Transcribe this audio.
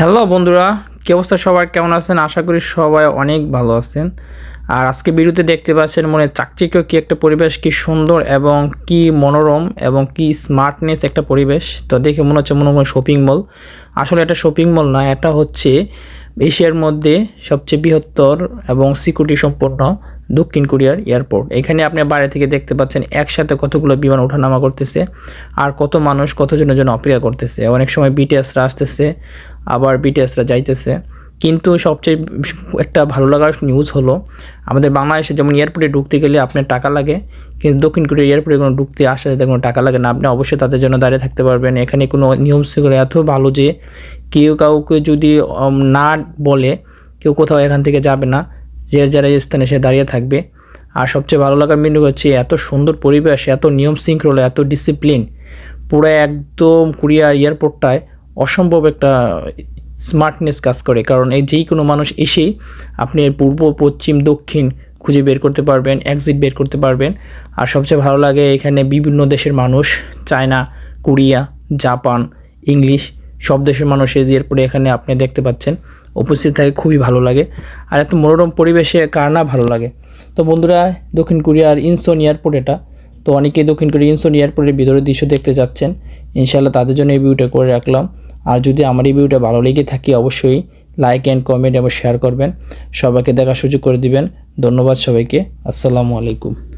Hello বন্ধুরা, কি অবস্থা সবার? কেমন আছেন? আশা করি সবাই অনেক ভালো আছেন। আর আজকে ভিডিওতে দেখতে পাচ্ছেন মনে চাকচিক্য কি একটা পরিবেশ, কি সুন্দর এবং কি মনোরম এবং কি স্মার্টনেস একটা পরিবেশ। তো দেখে মনে হচ্ছে মনে হয় শপিং মল আসলে এটা শপিং মল না, এটা হচ্ছে এশিয়ার মধ্যে সবচেয়ে বৃহত্তর এবং সিকিউরিটি সম্পন্ন দক্ষিণ কোরিয়ার এয়ারপোর্ট। এখানে আপনি বাইরে থেকে দেখতে পাচ্ছেন একসাথে কতগুলো বিমান ওঠানামা করতেছে আর কত মানুষ কতজনের জন্য অপেক্ষা করতেছে। অনেক সময় বিটিএসরা আসতেছে আবার বিটিএসরা যাইতেছে। কিন্তু সবচেয়ে একটা ভালো লাগার নিউজ হলো, আমাদের বাংলাদেশে যেমন এয়ারপোর্টে ঢুকতে গেলে আপনার টাকা লাগে, কিন্তু দক্ষিণ কোরিয়া এয়ারপোর্টে কোনো ঢুকতে আসা যেতে কোনো টাকা লাগে না। আপনি অবশ্যই তাদের জন্য দাঁড়িয়ে থাকতে পারবেন। এখানে কোনো নিয়ম শৃঙ্খলা এত ভালো যে কেউ কাউকে যদি না বলে কেউ কোথাও এখান থেকে যাবে না, যে যারা স্থানে সে দাঁড়িয়ে থাকবে। আর সবচেয়ে ভালো লাগার মিনিং হচ্ছে এত সুন্দর পরিবেশ, এত নিয়ম শৃঙ্খলা, এত ডিসিপ্লিন পুরো একদম কোরিয়া এয়ারপোর্টটায় অসম্ভব একটা স্মার্টনেস কাজ করে। কারণ এই যেই কোনো মানুষ এসেই আপনি এর পূর্ব, পশ্চিম, দক্ষিণ খুঁজে বের করতে পারবেন এক্সিট বের করতে পারবেন। আর সবচেয়ে ভালো লাগে এখানে বিভিন্ন দেশের মানুষ, চায়না, কোরিয়া, জাপান, ইংলিশ, সব দেশের মানুষ এই এয়ারপোর্টে এখানে আপনি দেখতে পাচ্ছেন, উপস্থিত থাকে, খুবই ভালো লাগে। আর এত মনোরম পরিবেশে কার না ভালো লাগে। তো বন্ধুরা, দক্ষিণ কোরিয়ার ইনসোন এয়ারপোর্ট এটা। তো অনেকেই দক্ষিণ কোরিয়া ইনসোন এয়ারপোর্টের ভিতরের দৃশ্য দেখতে যাচ্ছেন। ইনশাল্লাহ তাদের জন্য এই ভিডিওটা করে রাখলাম। আর যদি আমার ভিডিওটা ভালো লেগে থাকে অবশ্যই লাইক অ্যান্ড কমেন্ট এবং শেয়ার করবেন। সবাইকে দেখার সুযোগ করে দিবেন। ধন্যবাদ সবাইকে। আসসালামু আলাইকুম।